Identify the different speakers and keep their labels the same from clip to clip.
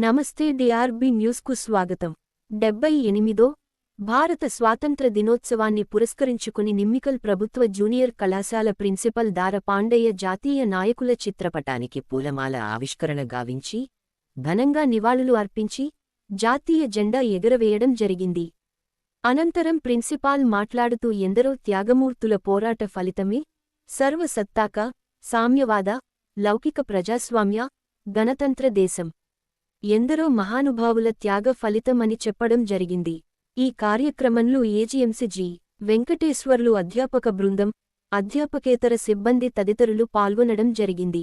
Speaker 1: నమస్తే డిఆర్బి న్యూస్కు స్వాగతం. డెబ్బై ఎనిమిదో భారత స్వాతంత్ర దినోత్సవాన్ని పురస్కరించుకుని నిమ్మికల్ ప్రభుత్వ జూనియర్ కళాశాల ప్రిన్సిపల్ దార పాండయ్య జాతీయ నాయకుల చిత్రపటానికి పూలమాల ఆవిష్కరణ గావించి ఘనంగా నివాళులు అర్పించి జాతీయ జెండా ఎగురవేయడం జరిగింది. అనంతరం ప్రిన్సిపాల్ మాట్లాడుతూ ఎందరో త్యాగమూర్తుల పోరాట ఫలితమే సర్వసత్తాక సామ్యవాద లౌకిక ప్రజాస్వామ్య గణతంత్ర దేశం. ఎందరో మహానుభావుల త్యాగ ఫలితమని చెప్పడం జరిగింది. ఈ కార్యక్రమంలో ఏజీఎంసీ జీ వెంకటేశ్వర్లు అధ్యాపక బృందం అధ్యాపకేతర సిబ్బంది తదితరులు పాల్గొనడం జరిగింది.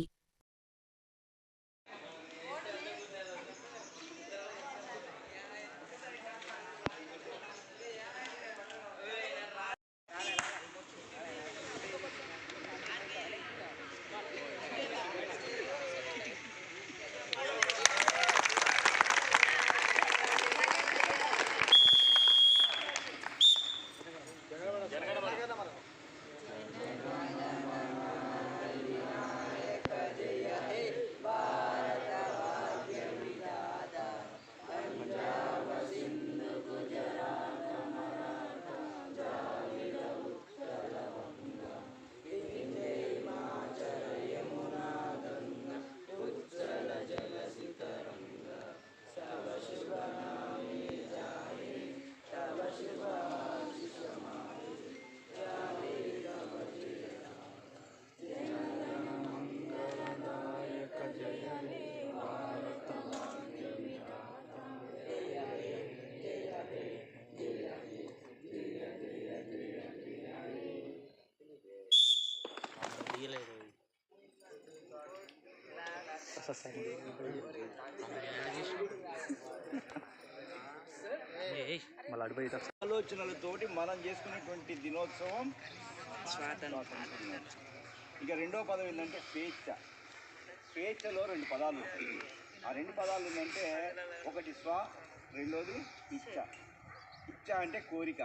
Speaker 2: మళ్ళీ
Speaker 3: ఆలోచనలతోటి మనం చేసుకునేటువంటి దినోత్సవం స్వాతంత్రం. ఇక రెండో పదం ఏంటంటే స్వేచ్ఛ. స్వేచ్ఛలో రెండు పదాలు ఆ రెండు పదాలు ఏంటంటే ఒకటి స్వ రెండోది ఇచ్చ. ఇచ్చ అంటే కోరిక.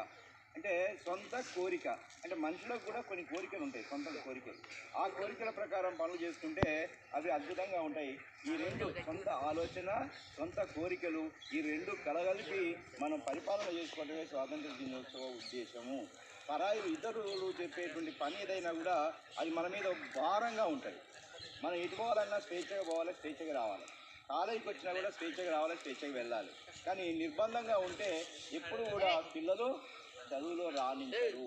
Speaker 3: అంటే సొంత కోరిక. అంటే మనిషిలో కూడా కొన్ని కోరికలు ఉంటాయి సొంత కోరికలు. ఆ కోరికల ప్రకారం పనులు చేసుకుంటే అవి అద్భుతంగా ఉంటాయి. ఈ రెండు సొంత ఆలోచన సొంత కోరికలు ఈ రెండు కలగలిపి మనం పరిపాలన చేసుకోవడమే స్వాతంత్ర దినోత్సవ ఉద్దేశము. పరాయి ఇతరులు చెప్పేటువంటి పని ఏదైనా కూడా అది మన మీద భారంగా ఉంటుంది. మనం ఎటు పోవాలన్నా స్వేచ్ఛగా పోవాలి స్వేచ్ఛగా రావాలి. కాలేజీకి వచ్చినా కూడా స్వేచ్ఛగా రావాలి స్వేచ్ఛగా వెళ్ళాలి. కానీ నిర్బంధంగా ఉంటే ఎప్పుడు కూడా పిల్లలు చదువులో రాణించరు.